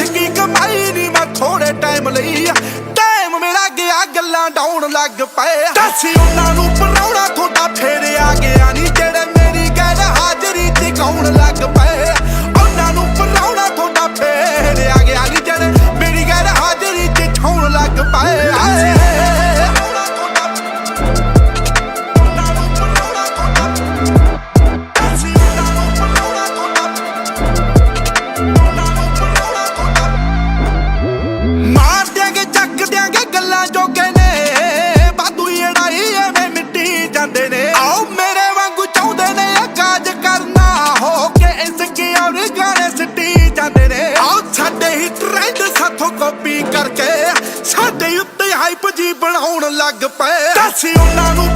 ਠੱਗੀ ਕਮਾਈ ਨਹੀਂ ਮੈਂ ਥੋੜੇ ਟਾਈਮ ਲਈ ਟਾਈਮ ਮੇਰਾ ਗਿਆ, ਗੱਲਾਂ ਡਾਉਣ ਲੱਗ ਪਏ ਦੱਸ ਉਹਨਾਂ ਨੂੰ ਪੀ ਕਰਕੇ ਸਾਡੇ ਉੱਤੇ ਹਾਈਪ ਜੀ ਬਣਾਉਣ ਲੱਗ ਪਏ। ਦੱਸ ਉਹਨਾਂ ਨੂੰ